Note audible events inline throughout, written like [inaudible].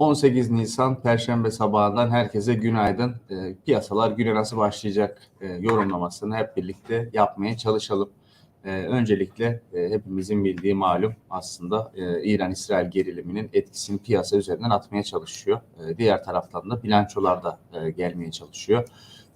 18 Nisan Perşembe sabahından herkese günaydın. E, piyasalar güne nasıl başlayacak e, yorumlamasını hep birlikte yapmaya çalışalım. E, öncelikle e, hepimizin bildiği malum aslında e, İran-İsrail geriliminin etkisini piyasa üzerinden atmaya çalışıyor. E, diğer taraftan da bilançolar da e, gelmeye çalışıyor.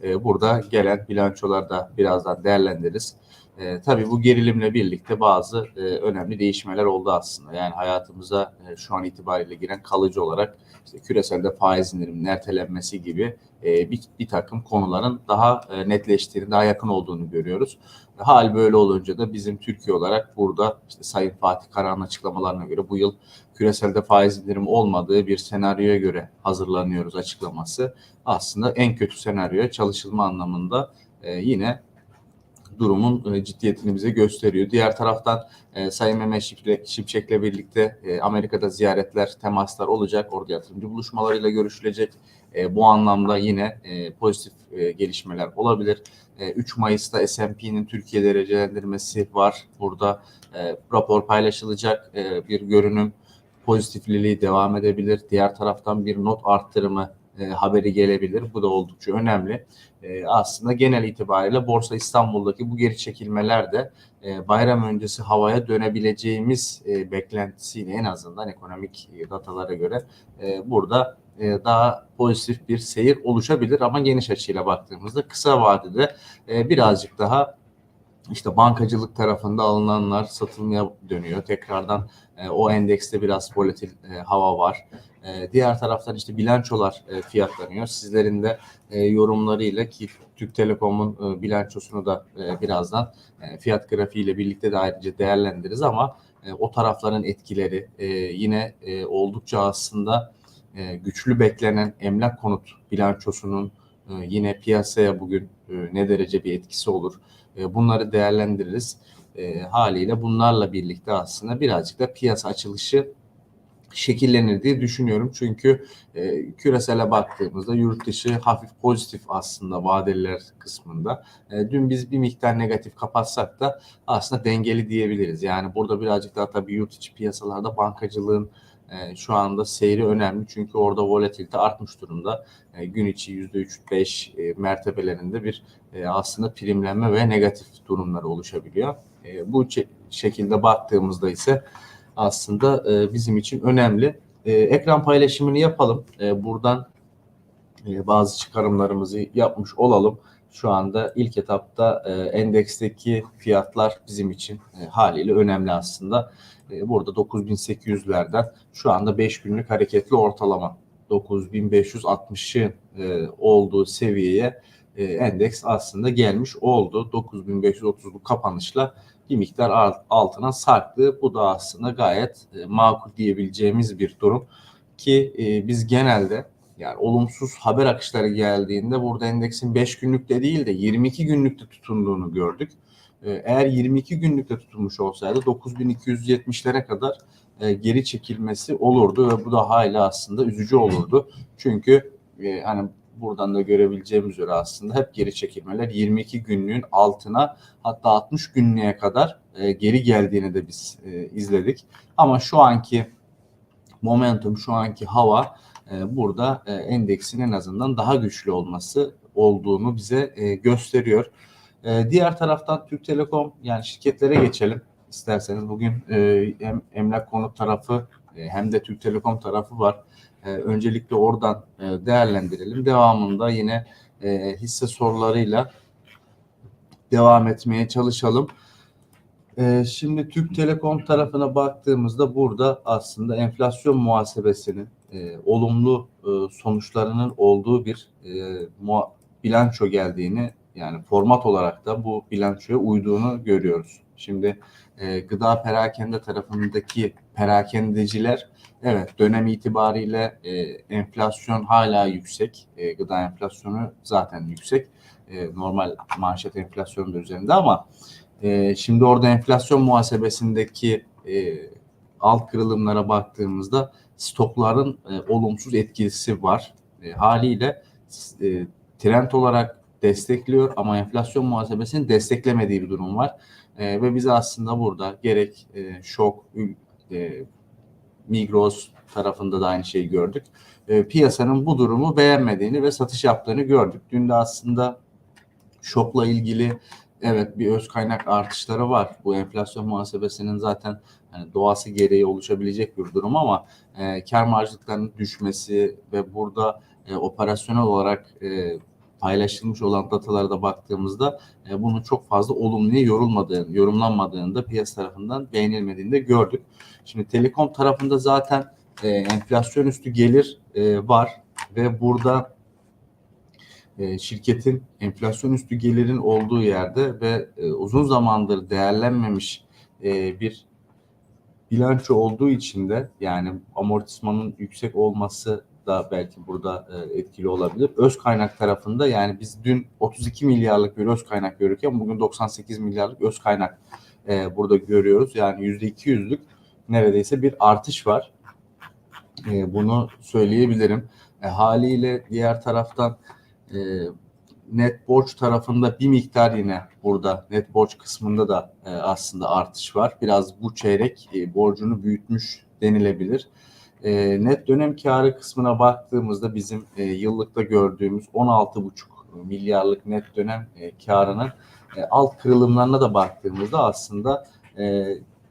E, burada gelen bilançolar da birazdan değerlendiririz. E, tabii bu gerilimle birlikte bazı e, önemli değişmeler oldu aslında. Yani hayatımıza e, şu an itibariyle giren kalıcı olarak işte küreselde faiz indiriminin ertelenmesi gibi e, bir, bir takım konuların daha e, netleştiğini, daha yakın olduğunu görüyoruz. Hal böyle olunca da bizim Türkiye olarak burada işte Sayın Fatih Karahan açıklamalarına göre bu yıl küreselde faiz indirimi olmadığı bir senaryoya göre hazırlanıyoruz açıklaması. Aslında en kötü senaryoya çalışılma anlamında e, yine durumun e, ciddiyetini bize gösteriyor. Diğer taraftan e, Sayın Mehmet Şimşek'le birlikte e, Amerika'da ziyaretler, temaslar olacak. Orada yatırımcı buluşmalarıyla görüşülecek. E, bu anlamda yine pozitif gelişmeler olabilir. E, 3 Mayıs'ta S&P'nin Türkiye derecelendirmesi var. Burada rapor paylaşılacak bir görünüm pozitifliliği devam edebilir. Diğer taraftan bir not arttırımı e, haberi gelebilir. Bu da oldukça önemli. E, aslında genel itibariyle Borsa İstanbul'daki bu geri çekilmeler de e, bayram öncesi havaya dönebileceğimiz e, beklentisiyle en azından ekonomik datalara göre e, burada e, daha pozitif bir seyir oluşabilir ama geniş açıyla baktığımızda kısa vadede e, birazcık daha işte bankacılık tarafında alınanlar satılmaya dönüyor. Tekrardan e, o endekste biraz volatil e, hava var. E, diğer taraftan işte bilançolar e, fiyatlanıyor. Sizlerin de e, yorumlarıyla ki Türk Telekom'un e, bilançosunu da e, birazdan e, fiyat grafiğiyle birlikte de ayrıca değerlendiririz ama e, o tarafların etkileri e, yine e, oldukça aslında e, güçlü beklenen emlak konut bilançosunun e, yine piyasaya bugün e, ne derece bir etkisi olur e, bunları değerlendiririz. E, haliyle bunlarla birlikte aslında birazcık da piyasa açılışı şekillenir diye düşünüyorum. Çünkü e, küresele baktığımızda yurt dışı hafif pozitif aslında vadeliler kısmında. E, dün biz bir miktar negatif kapatsak da aslında dengeli diyebiliriz. Yani burada birazcık daha tabii yurt içi piyasalarda bankacılığın e, şu anda seyri önemli. Çünkü orada volatilite artmış durumda. E, gün içi %3-5 e, mertebelerinde bir e, aslında primlenme ve negatif durumlar oluşabiliyor. E, bu şekilde baktığımızda ise aslında e, bizim için önemli. E, ekran paylaşımını yapalım. E, buradan e, bazı çıkarımlarımızı yapmış olalım. Şu anda ilk etapta e, endeksteki fiyatlar bizim için e, haliyle önemli aslında. E, burada 9800'lerden şu anda 5 günlük hareketli ortalama 9560'ın e, olduğu seviyeye e, endeks aslında gelmiş oldu. 9530'luk kapanışla bir miktar altına sarktı. Bu da aslında gayet e, makul diyebileceğimiz bir durum ki biz genelde yani olumsuz haber akışları geldiğinde burada endeksin 5 günlükte değil de 22 günlükte tutunduğunu gördük. E, eğer 22 günlükte tutulmuş olsaydı 9270'lere kadar e, geri çekilmesi olurdu ve bu da hala aslında üzücü olurdu. Çünkü e, hani buradan da görebileceğimiz üzere aslında hep geri çekilmeler 22 günlüğün altına hatta 60 günlüğe kadar e, geri geldiğini de biz e, izledik. Ama şu anki momentum, şu anki hava e, burada e, endeksin en azından daha güçlü olması olduğunu bize e, gösteriyor. E, diğer taraftan Türk Telekom yani şirketlere geçelim isterseniz. Bugün e, hem emlak konut tarafı e, hem de Türk Telekom tarafı var. E, öncelikle oradan e, değerlendirelim. Devamında yine e, hisse sorularıyla devam etmeye çalışalım. E, şimdi Türk Telekom tarafına baktığımızda burada aslında enflasyon muhasebesinin e, olumlu e, sonuçlarının olduğu bir e, muha- bilanço geldiğini yani format olarak da bu bilançoya uyduğunu görüyoruz. Şimdi e, gıda perakende tarafındaki perakendeciler evet dönem itibariyle e, enflasyon hala yüksek. E, gıda enflasyonu zaten yüksek. E, normal manşet enflasyonu da üzerinde ama e, şimdi orada enflasyon muhasebesindeki e, alt kırılımlara baktığımızda stokların e, olumsuz etkisi var. E, haliyle e, trend olarak destekliyor ama enflasyon muhasebesini desteklemediği bir durum var. E, ve biz aslında burada gerek e, şok, e, Migros tarafında da aynı şeyi gördük. E, piyasanın bu durumu beğenmediğini ve satış yaptığını gördük. Dün de aslında şokla ilgili evet bir öz kaynak artışları var. Bu enflasyon muhasebesinin zaten hani doğası gereği oluşabilecek bir durum ama e, kar marjlıklarının düşmesi ve burada e, operasyonel olarak e, paylaşılmış olan datalara da baktığımızda e, bunun çok fazla olumluya yorulmadığını, yorumlanmadığını da piyasa tarafından beğenilmediğini de gördük. Şimdi telekom tarafında zaten e, enflasyon üstü gelir e, var ve burada e, şirketin enflasyon üstü gelirin olduğu yerde ve e, uzun zamandır değerlenmemiş e, bir bilanço olduğu için de yani amortismanın yüksek olması da belki burada e, etkili olabilir. Öz kaynak tarafında yani biz dün 32 milyarlık bir öz kaynak görürken bugün 98 milyarlık öz kaynak e, burada görüyoruz. Yani %200'lük neredeyse bir artış var. E, bunu söyleyebilirim. Haliyle diğer taraftan net borç tarafında bir miktar yine burada net borç kısmında da aslında artış var. Biraz bu çeyrek borcunu büyütmüş denilebilir. E, net dönem karı kısmına baktığımızda bizim e, yıllıkta gördüğümüz 16,5 milyarlık net dönem e, karının e, alt kırılımlarına da baktığımızda aslında e,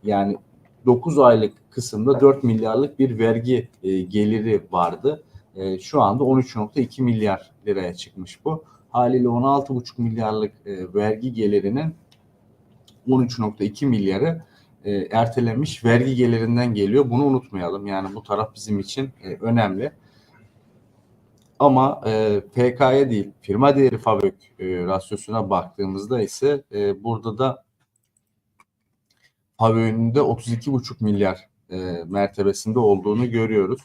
yani 9 aylık kısımda 4 milyarlık bir vergi e, geliri vardı. E, şu anda 13.2 milyar liraya çıkmış bu. Haliyle 16.5 milyarlık e, vergi gelirinin 13.2 milyarı e, ertelenmiş vergi gelirinden geliyor. Bunu unutmayalım. Yani bu taraf bizim için e, önemli. Ama e, PK'ya değil, firma değeri fabrik e, rasyosuna baktığımızda ise e, burada da Pavion'un 32,5 milyar e, mertebesinde olduğunu görüyoruz.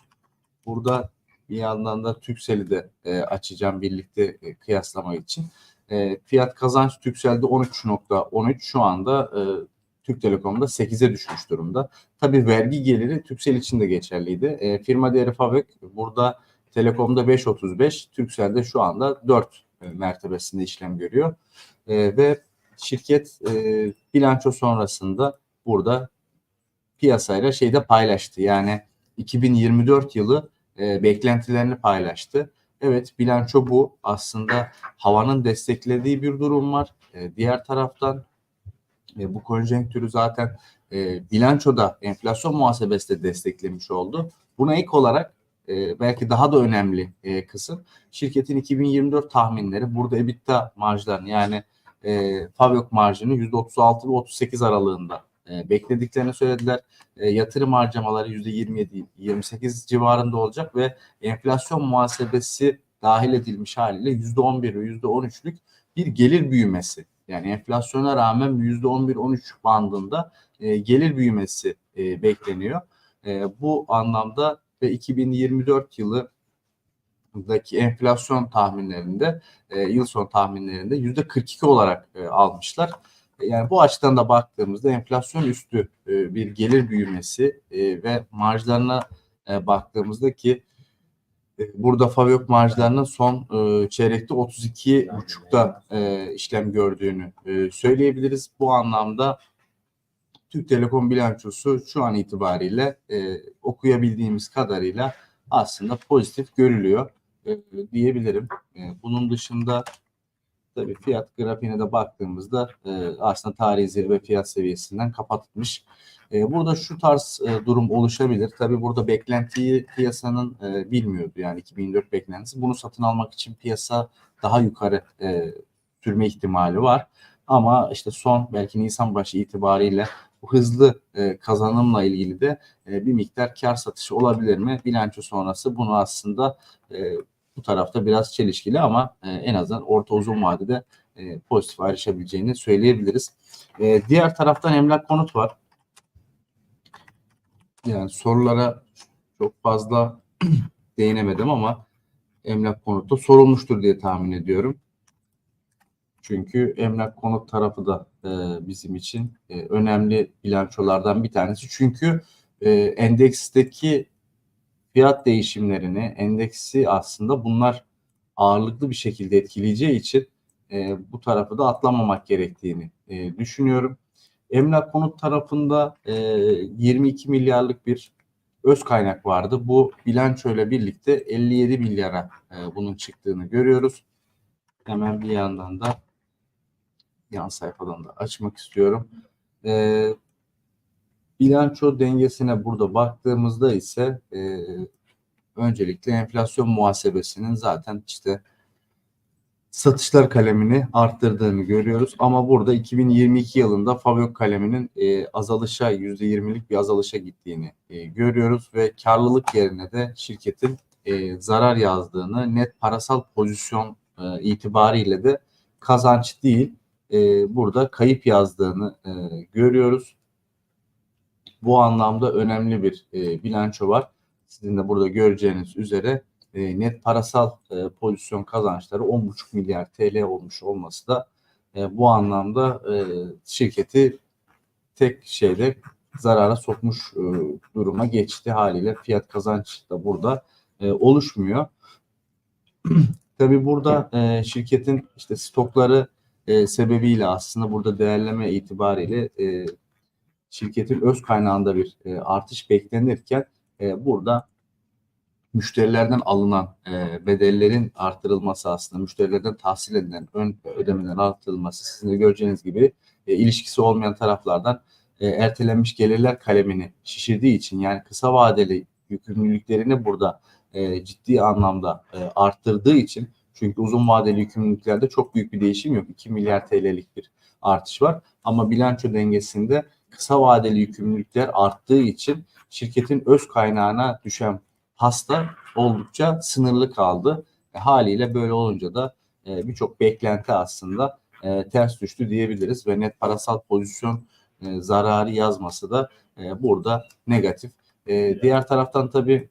Burada bir yandan da Türksel'i de e, açacağım birlikte e, kıyaslama için. E, fiyat kazanç Türksel'de 13.13 şu anda e, Türk Telekom'da 8'e düşmüş durumda. Tabii vergi geliri Türksel için de geçerliydi. E, firma değeri fabrik burada Telekom'da 5.35, Türksel'de şu anda 4 e, mertebesinde işlem görüyor. E, ve şirket e, bilanço sonrasında burada piyasayla şeyde paylaştı. Yani 2024 yılı e, beklentilerini paylaştı. Evet bilanço bu. Aslında havanın desteklediği bir durum var. E, diğer taraftan e, bu konjonktürü zaten e, bilançoda enflasyon muhasebesi de desteklemiş oldu. Buna ek olarak e, belki daha da önemli e, kısım şirketin 2024 tahminleri. Burada EBITDA marjlarını yani e, Favök marjını %36 ve 38 aralığında e, beklediklerini söylediler. E, yatırım harcamaları %27-28 civarında olacak ve enflasyon muhasebesi dahil edilmiş haliyle %11 ve %13'lük bir gelir büyümesi. Yani enflasyona rağmen %11-13 bandında e, gelir büyümesi e, bekleniyor. E, bu anlamda ve 2024 yılı daki enflasyon tahminlerinde e, yıl son tahminlerinde yüzde 42 olarak e, almışlar. Yani bu açıdan da baktığımızda enflasyon üstü e, bir gelir büyümesi e, ve marjlarına e, baktığımızda ki e, burada Favök marjlarının son e, çeyrekte 32,5'ta e, işlem gördüğünü e, söyleyebiliriz. Bu anlamda Türk Telekom bilançosu şu an itibariyle e, okuyabildiğimiz kadarıyla aslında pozitif görülüyor diyebilirim. Bunun dışında tabii fiyat grafiğine de baktığımızda e, aslında tarihi zirve fiyat seviyesinden kapatmış. E, burada şu tarz e, durum oluşabilir. Tabii burada beklentiyi piyasanın e, bilmiyordu yani 2024 beklentisi. Bunu satın almak için piyasa daha yukarı e, sürme ihtimali var. Ama işte son belki Nisan başı itibariyle hızlı e, kazanımla ilgili de e, bir miktar kar satışı olabilir mi? Bilanço sonrası bunu aslında e, bu tarafta biraz çelişkili ama e, en azından orta uzun vadede e, pozitif ayrışabileceğini söyleyebiliriz. E, diğer taraftan emlak konut var. Yani sorulara çok fazla [clears throat] değinemedim ama emlak konutu sorulmuştur diye tahmin ediyorum. Çünkü emlak konut tarafı da e, bizim için e, önemli bilançolardan bir tanesi. Çünkü e, endeksteki fiyat değişimlerini, endeksi aslında bunlar ağırlıklı bir şekilde etkileyeceği için e, bu tarafı da atlamamak gerektiğini e, düşünüyorum. Emlak konut tarafında e, 22 milyarlık bir öz kaynak vardı. Bu bilançoyla birlikte 57 milyara e, bunun çıktığını görüyoruz. Hemen bir yandan da yan sayfadan da açmak istiyorum. E, bilanço dengesine burada baktığımızda ise e, öncelikle enflasyon muhasebesinin zaten işte satışlar kalemini arttırdığını görüyoruz. Ama burada 2022 yılında Favök kaleminin e, azalışa %20'lik bir azalışa gittiğini e, görüyoruz ve karlılık yerine de şirketin e, zarar yazdığını net parasal pozisyon e, itibariyle de kazanç değil e, burada kayıp yazdığını e, görüyoruz. Bu anlamda önemli bir e, bilanço var. Sizin de burada göreceğiniz üzere e, net parasal e, pozisyon kazançları 10,5 milyar TL olmuş olması da e, bu anlamda e, şirketi tek şeyde zarara sokmuş e, duruma geçti haliyle fiyat kazanç da burada e, oluşmuyor. [clears throat] Tabii burada e, şirketin işte stokları e, sebebiyle aslında burada değerleme itibariyle e, şirketin öz kaynağında bir e, artış beklenirken e, burada müşterilerden alınan e, bedellerin artırılması aslında müşterilerden tahsil edilen ön ödemelerin artırılması sizin de göreceğiniz gibi e, ilişkisi olmayan taraflardan e, ertelenmiş gelirler kalemini şişirdiği için yani kısa vadeli yükümlülüklerini burada e, ciddi anlamda e, arttırdığı için çünkü uzun vadeli yükümlülüklerde çok büyük bir değişim yok. 2 milyar TL'lik bir artış var. Ama bilanço dengesinde kısa vadeli yükümlülükler arttığı için şirketin öz kaynağına düşen pasta oldukça sınırlı kaldı. E, haliyle böyle olunca da e, birçok beklenti aslında e, ters düştü diyebiliriz ve net parasal pozisyon e, zararı yazması da e, burada negatif. E, diğer taraftan tabii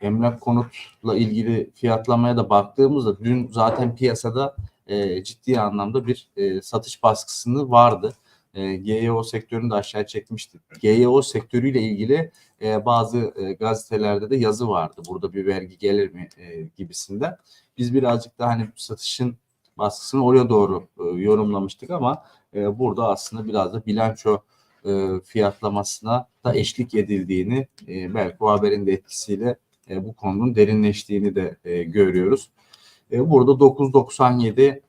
emlak konutla ilgili fiyatlamaya da baktığımızda dün zaten piyasada e, ciddi anlamda bir e, satış baskısını vardı. E, GYO sektörünü de aşağı çekmiştik. GYO sektörüyle ilgili e, bazı e, gazetelerde de yazı vardı. Burada bir vergi gelir mi e, gibisinden. Biz birazcık da hani satışın baskısını oraya doğru e, yorumlamıştık ama e, burada aslında biraz da bilanço e, fiyatlamasına da eşlik edildiğini e, belki o haberin de etkisiyle e, bu konunun derinleştiğini de e, görüyoruz. E, burada 9.97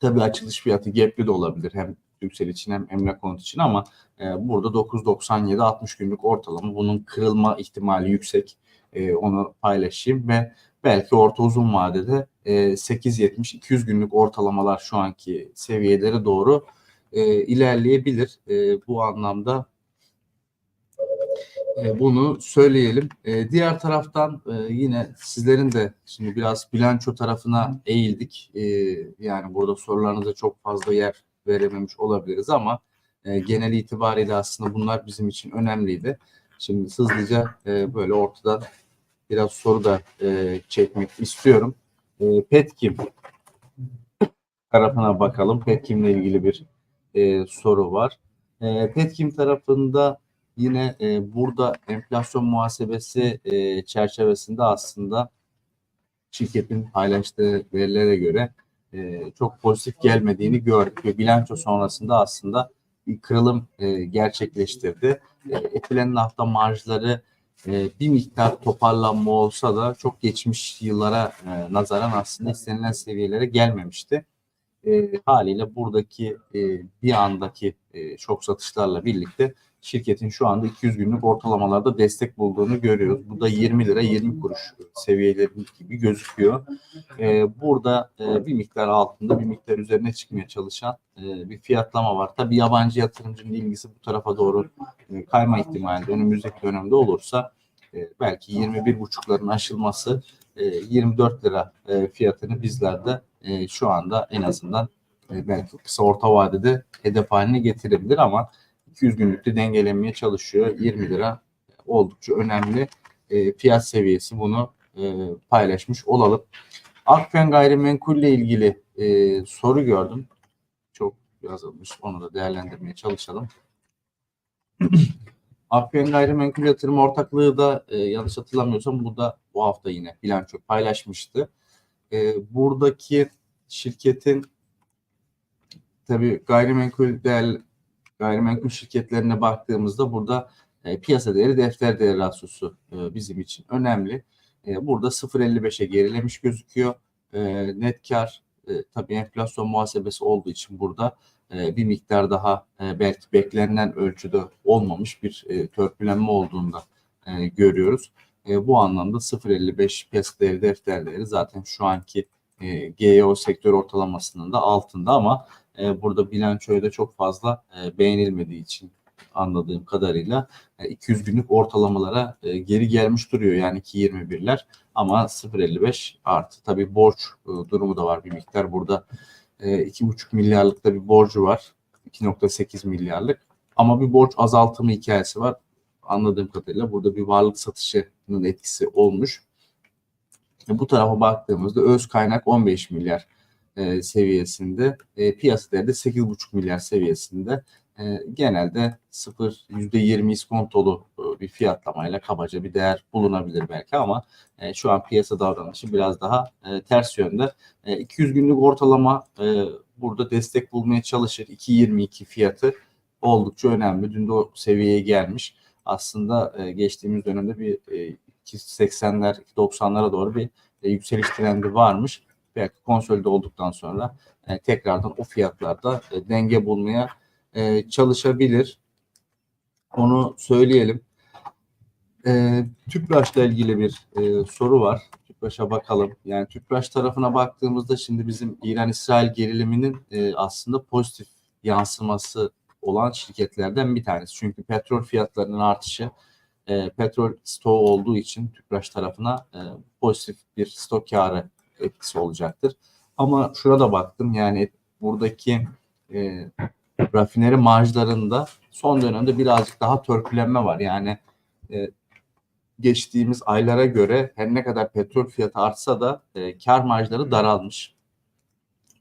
tabii açılış fiyatı gapli de olabilir. Hem Yüksel için hem emlak konut için ama e, burada 9.97 60 günlük ortalama bunun kırılma ihtimali yüksek. E, onu paylaşayım ve belki orta uzun vadede e, 8.70 200 günlük ortalamalar şu anki seviyelere doğru e, ilerleyebilir. E, bu anlamda e, bunu söyleyelim. E, diğer taraftan e, yine sizlerin de şimdi biraz bilanço tarafına eğildik. E, yani burada sorularınıza çok fazla yer verememiş olabiliriz ama e, genel itibariyle aslında bunlar bizim için önemliydi. Şimdi hızlıca e, böyle ortadan biraz soru da e, çekmek istiyorum. E, Petkim tarafına bakalım. Petkim'le ilgili bir e, soru var. E, Petkim tarafında yine e, burada enflasyon muhasebesi e, çerçevesinde aslında şirketin paylaştığı verilere göre e, çok pozitif gelmediğini gördük ve bilanço sonrasında aslında bir kırılım e, gerçekleştirdi. E, etilenen hafta marjları e, bir miktar toparlanma olsa da çok geçmiş yıllara e, nazaran aslında istenilen seviyelere gelmemişti. E, haliyle buradaki e, bir andaki e, şok satışlarla birlikte şirketin şu anda 200 günlük ortalamalarda destek bulduğunu görüyoruz. Bu da 20 lira 20 kuruş seviyeleri gibi gözüküyor. Ee, burada e, bir miktar altında bir miktar üzerine çıkmaya çalışan e, bir fiyatlama var. Tabi yabancı yatırımcının ilgisi bu tarafa doğru e, kayma ihtimali de önümüzdeki dönemde olursa e, belki 21,5'ların aşılması e, 24 lira e, fiyatını bizlerde e, şu anda en azından e, belki kısa orta vadede hedef haline getirebilir ama 200 günlükte dengelenmeye çalışıyor. 20 lira oldukça önemli e, fiyat seviyesi bunu e, paylaşmış olalım. Akfen gayrimenkulle ilgili e, soru gördüm. Çok yazılmış. Onu da değerlendirmeye çalışalım. [clears throat] Akfen Gayrimenkul Yatırım Ortaklığı da e, yanlış hatırlamıyorsam bu da bu hafta yine bilanço paylaşmıştı. E, buradaki şirketin tabii gayrimenkul değer gayrimenkul şirketlerine baktığımızda burada e, piyasa değeri defter değeri rasyosu e, bizim için önemli. E, burada 0.55'e gerilemiş gözüküyor. E, net kar e, tabii enflasyon muhasebesi olduğu için burada e, bir miktar daha e, belki beklenen ölçüde olmamış bir e, törpülenme olduğunda e, görüyoruz. E, bu anlamda 0.55 piyasa değeri defter zaten şu anki e, GEO sektör ortalamasının da altında ama e, burada bilançoya da çok fazla e, beğenilmediği için anladığım kadarıyla e, 200 günlük ortalamalara e, geri gelmiş duruyor yani 2.21'ler ama 0.55 artı. Tabii borç e, durumu da var bir miktar. Burada e, 2.5 milyarlık da bir borcu var 2.8 milyarlık ama bir borç azaltımı hikayesi var anladığım kadarıyla burada bir varlık satışının etkisi olmuş. E, bu tarafa baktığımızda öz kaynak 15 milyar e, seviyesinde, e, piyasa değeri de 8,5 milyar seviyesinde. E, genelde 0 %20 iskontolu e, bir fiyatlamayla kabaca bir değer bulunabilir belki ama e, şu an piyasa davranışı biraz daha e, ters yönde. E, 200 günlük ortalama e, burada destek bulmaya çalışır. 2.22 fiyatı oldukça önemli. Dün de o seviyeye gelmiş. Aslında e, geçtiğimiz dönemde bir e, 280'ler 90'lara doğru bir e, yükseliş trendi varmış. Belki konsolide olduktan sonra e, tekrardan o fiyatlarda e, denge bulmaya e, çalışabilir. Onu söyleyelim. E, Tüpraş'la ilgili bir e, soru var. Tüpraş'a bakalım. Yani Tüpraş tarafına baktığımızda şimdi bizim İran-İsrail geriliminin e, aslında pozitif yansıması olan şirketlerden bir tanesi. Çünkü petrol fiyatlarının artışı e, petrol stoğu olduğu için Tüpraş tarafına e, pozitif bir stok karı etkisi olacaktır. Ama şurada baktım yani buradaki e, rafineri marjlarında son dönemde birazcık daha törpülenme var. Yani e, geçtiğimiz aylara göre her ne kadar petrol fiyatı artsa da e, kar marjları daralmış.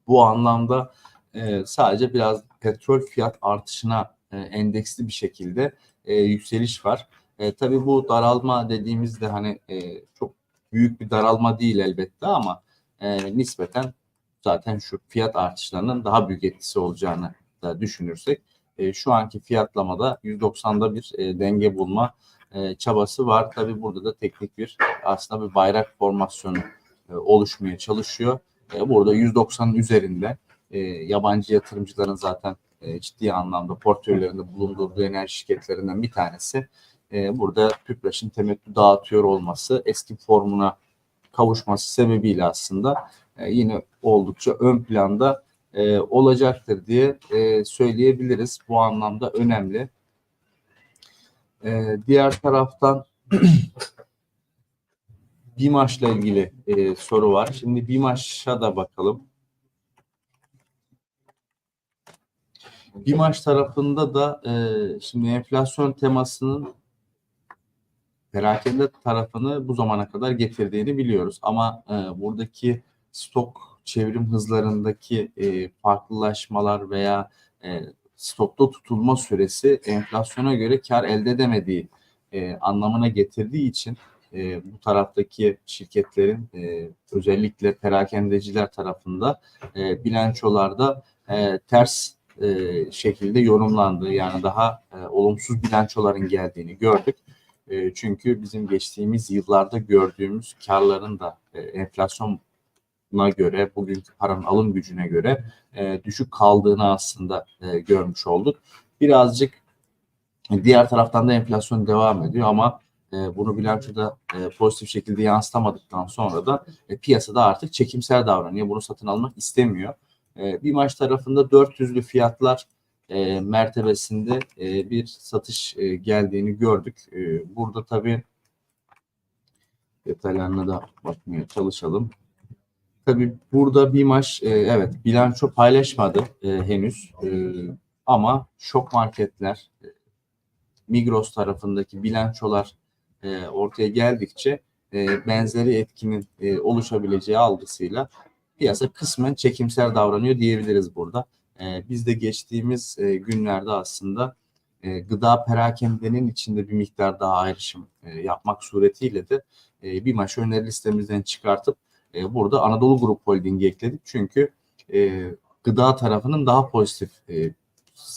Bu anlamda e, sadece biraz petrol fiyat artışına e, endeksli bir şekilde e, yükseliş var. E, tabii bu daralma dediğimizde hani e, çok büyük bir daralma değil elbette ama e, nispeten zaten şu fiyat artışlarının daha büyük etkisi olacağını da düşünürsek e, şu anki fiyatlamada 190'da bir e, denge bulma e, çabası var. Tabii burada da teknik bir aslında bir bayrak formasyonu e, oluşmaya çalışıyor. E, burada 190'ın üzerinde e, yabancı yatırımcıların zaten e, ciddi anlamda portföylerinde bulundurduğu enerji şirketlerinden bir tanesi. E, burada Tüpraş'ın temettü dağıtıyor olması eski formuna kavuşması sebebiyle aslında e, yine oldukça ön planda e, olacaktır diye e, söyleyebiliriz. Bu anlamda önemli. E, diğer taraftan [clears throat] BİMAŞ'la ilgili e, soru var. Şimdi BİMAŞ'a da bakalım. BİMAŞ tarafında da e, şimdi enflasyon temasının perakende tarafını bu zamana kadar getirdiğini biliyoruz. Ama e, buradaki stok çevrim hızlarındaki e, farklılaşmalar veya e, stokta tutulma süresi enflasyona göre kar elde edemediği e, anlamına getirdiği için e, bu taraftaki şirketlerin e, özellikle perakendeciler tarafında e, bilançolarda e, ters e, şekilde yorumlandığı yani daha e, olumsuz bilançoların geldiğini gördük. E, çünkü bizim geçtiğimiz yıllarda gördüğümüz karların da e, enflasyona göre, bugünkü paranın alım gücüne göre e, düşük kaldığını aslında e, görmüş olduk. Birazcık diğer taraftan da enflasyon devam ediyor ama e, bunu bilançoda e, pozitif şekilde yansıtamadıktan sonra da e, piyasada artık çekimsel davranıyor. Bunu satın almak istemiyor. E, bir maç tarafında 400'lü fiyatlar e, mertebesinde e, bir satış e, geldiğini gördük. E, burada tabii detaylarına da bakmaya çalışalım. Tabii burada bir maç e, evet bilanço paylaşmadı e, henüz e, ama şok marketler e, Migros tarafındaki bilançolar e, ortaya geldikçe e, benzeri etkinin e, oluşabileceği algısıyla piyasa kısmen çekimsel davranıyor diyebiliriz burada. E, biz de geçtiğimiz e, günlerde aslında e, gıda perakendenin içinde bir miktar daha ayrışım e, yapmak suretiyle de e, bir maç öneri listemizden çıkartıp e, burada Anadolu Grup Holding'i ekledik. Çünkü e, gıda tarafının daha pozitif e,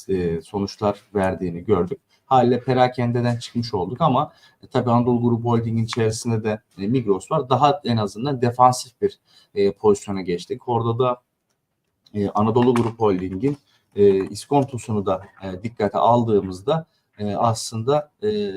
e, sonuçlar verdiğini gördük. Haliyle perakendeden çıkmış olduk ama e, tabii Anadolu Grup Holding'in içerisinde de e, Migros var. Daha en azından defansif bir e, pozisyona geçtik. Orada da e, Anadolu Grup Holding'in e, iskontosunu da e, dikkate aldığımızda e, aslında e,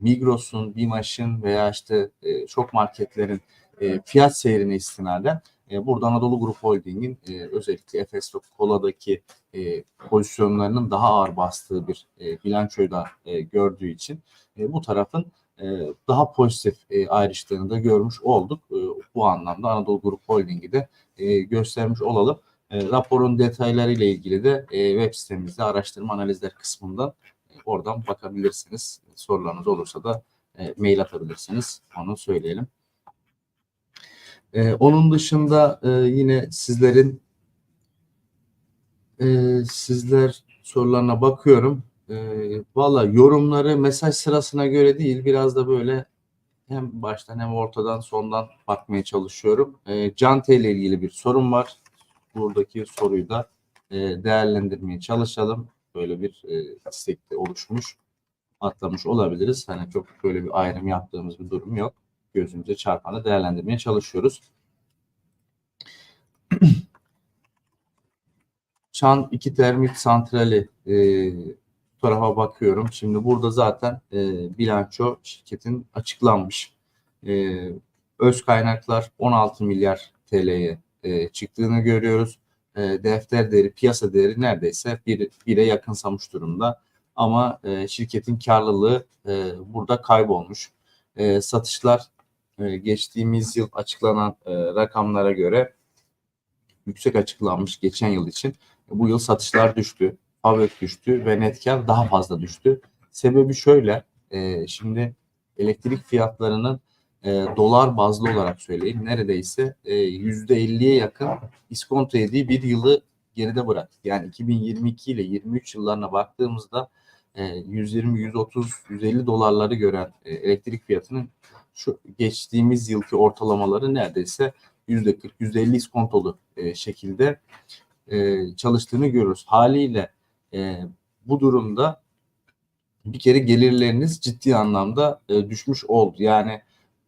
Migros'un, Bimaş'ın veya işte e, çok marketlerin e, fiyat seyrine istinaden e, burada Anadolu Grup Holding'in e, özellikle Efes ve Kola'daki e, pozisyonlarının daha ağır bastığı bir e, bilançoyu da e, gördüğü için e, bu tarafın e, daha pozitif e, ayrıştığını da görmüş olduk. E, bu anlamda Anadolu Grup Holding'i de e, göstermiş olalım. E, raporun detayları ile ilgili de e, web sitemizde araştırma analizler kısmından e, oradan bakabilirsiniz. Sorularınız olursa da e, mail atabilirsiniz. Onu söyleyelim. E, onun dışında e, yine sizlerin e, sizler sorularına bakıyorum. E, Valla yorumları mesaj sırasına göre değil biraz da böyle hem baştan hem ortadan sondan bakmaya çalışıyorum. E, Cante ile ilgili bir sorun var. Buradaki soruyu da e, değerlendirmeye çalışalım. Böyle bir e, istek de oluşmuş. Atlamış olabiliriz. Hani çok böyle bir ayrım yaptığımız bir durum yok. Gözümüze çarpanı değerlendirmeye çalışıyoruz. [clears throat] Çan 2 termik santrali e, tarafa bakıyorum. Şimdi burada zaten e, bilanço şirketin açıklanmış. E, öz kaynaklar 16 milyar TL'ye e, çıktığını görüyoruz. E, defter değeri, piyasa değeri neredeyse bir, bire yakınsamış durumda. Ama e, şirketin karlılığı e, burada kaybolmuş. E, satışlar geçtiğimiz yıl açıklanan e, rakamlara göre yüksek açıklanmış geçen yıl için. Bu yıl satışlar düştü, fabrik düştü ve net daha fazla düştü. Sebebi şöyle, e, şimdi elektrik fiyatlarının e, dolar bazlı olarak söyleyeyim neredeyse e, yüzde 50'ye yakın iskonto yediği bir yılı geride bıraktık. Yani 2022 ile 23 yıllarına baktığımızda e, 120, 130, 150 dolarları gören e, elektrik fiyatının şu geçtiğimiz yılki ortalamaları neredeyse yüzde 40, yüzde 50 iskontolu e, şekilde e, çalıştığını görürüz. Haliyle e, bu durumda bir kere gelirleriniz ciddi anlamda e, düşmüş oldu. Yani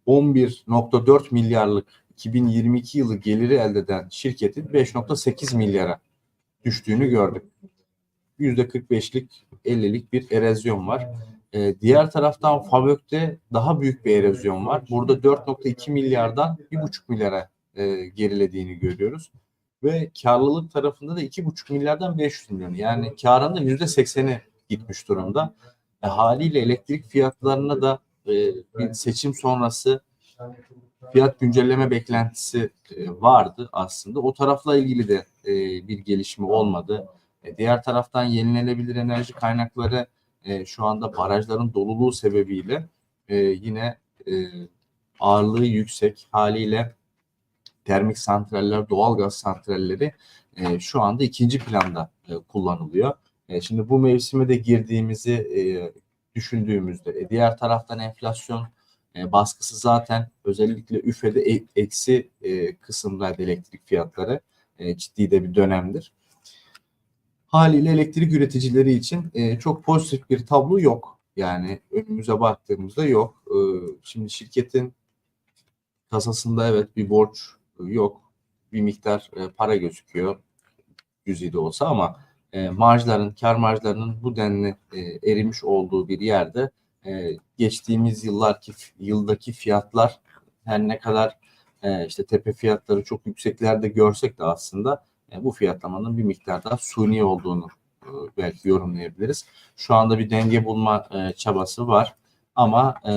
11.4 milyarlık 2022 yılı geliri elde eden şirketin 5.8 milyara düştüğünü gördük. %45'lik 50'lik bir erozyon var. Ee, diğer taraftan Fabök'te daha büyük bir erozyon var. Burada 4.2 milyardan 1.5 milyara e, gerilediğini görüyoruz. Ve karlılık tarafında da 2.5 milyardan 500 milyon. Yani karın da %80'i gitmiş durumda. E, haliyle elektrik fiyatlarına da e, bir seçim sonrası fiyat güncelleme beklentisi e, vardı aslında. O tarafla ilgili de e, bir gelişme olmadı. E, diğer taraftan yenilenebilir enerji kaynakları e, şu anda barajların doluluğu sebebiyle e, yine e, ağırlığı yüksek haliyle termik santraller, doğalgaz santralleri e, şu anda ikinci planda e, kullanılıyor. E, şimdi bu mevsime de girdiğimizi e, düşündüğümüzde e, diğer taraftan enflasyon e, baskısı zaten özellikle üfede e, eksi e, kısımdaydı elektrik fiyatları. E, ciddi de bir dönemdir. Haliyle elektrik üreticileri için e, çok pozitif bir tablo yok. Yani önümüze baktığımızda yok. E, şimdi şirketin kasasında evet bir borç yok. Bir miktar e, para gözüküyor. Cüzi de olsa ama e, marjların, kar marjlarının bu denli e, erimiş olduğu bir yerde e, geçtiğimiz yıllarki yıldaki fiyatlar her ne kadar e, işte tepe fiyatları çok yükseklerde görsek de aslında e, bu fiyatlamanın bir miktar daha suni olduğunu e, belki yorumlayabiliriz. Şu anda bir denge bulma e, çabası var ama e,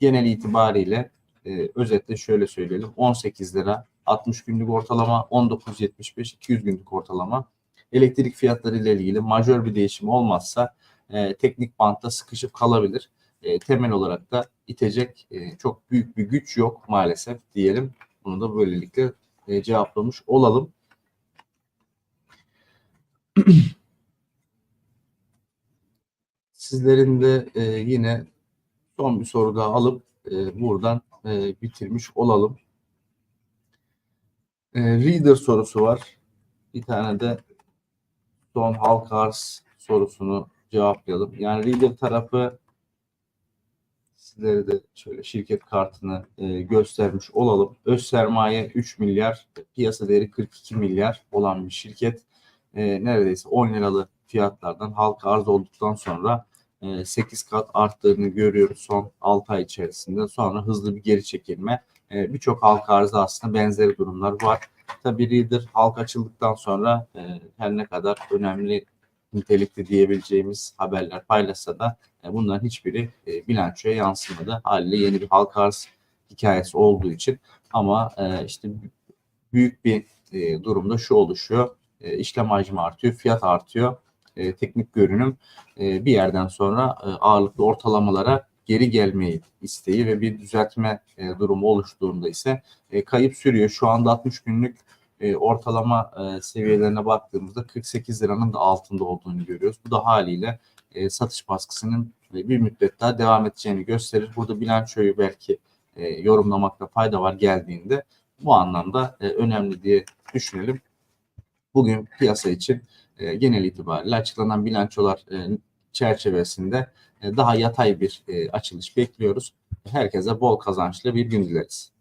genel itibariyle e, özetle şöyle söyleyelim 18 lira 60 günlük ortalama 19.75 200 günlük ortalama elektrik fiyatları ile ilgili majör bir değişim olmazsa e, teknik bantta sıkışıp kalabilir. E, temel olarak da itecek e, çok büyük bir güç yok maalesef diyelim. Bunu da böylelikle e, cevaplamış olalım. [clears throat] Sizlerin de e, yine son bir soru daha alıp e, buradan e, bitirmiş olalım. E, reader sorusu var. Bir tane de son halk arz sorusunu cevaplayalım. Yani Reader tarafı sizlere de şöyle şirket kartını e, göstermiş olalım. Öz sermaye 3 milyar, piyasa değeri 42 milyar olan bir şirket. E, neredeyse 10 liralı fiyatlardan halka arz olduktan sonra e, 8 kat arttığını görüyoruz son 6 ay içerisinde. Sonra hızlı bir geri çekilme. E, Birçok halka arzda aslında benzeri durumlar var. Tabii Reader halka açıldıktan sonra e, her ne kadar önemli nitelikli diyebileceğimiz haberler paylaşsa da e, bunların hiçbiri e, bilançoya yansımadı. Haliyle yeni bir halka arz hikayesi olduğu için ama e, işte büyük bir e, durumda şu oluşuyor. E, işlem hacmi artıyor, fiyat artıyor. E, teknik görünüm e, bir yerden sonra e, ağırlıklı ortalamalara geri gelmeyi isteği ve bir düzeltme e, durumu oluştuğunda ise e, kayıp sürüyor. Şu anda 60 günlük e, ortalama e, seviyelerine baktığımızda 48 liranın da altında olduğunu görüyoruz. Bu da haliyle e, satış baskısının e, bir müddet daha devam edeceğini gösterir. Burada bilançoyu belki e, yorumlamakta fayda var geldiğinde bu anlamda e, önemli diye düşünelim. Bugün piyasa için e, genel itibariyle açıklanan bilançolar e, çerçevesinde e, daha yatay bir e, açılış bekliyoruz. Herkese bol kazançlı bir gün dileriz.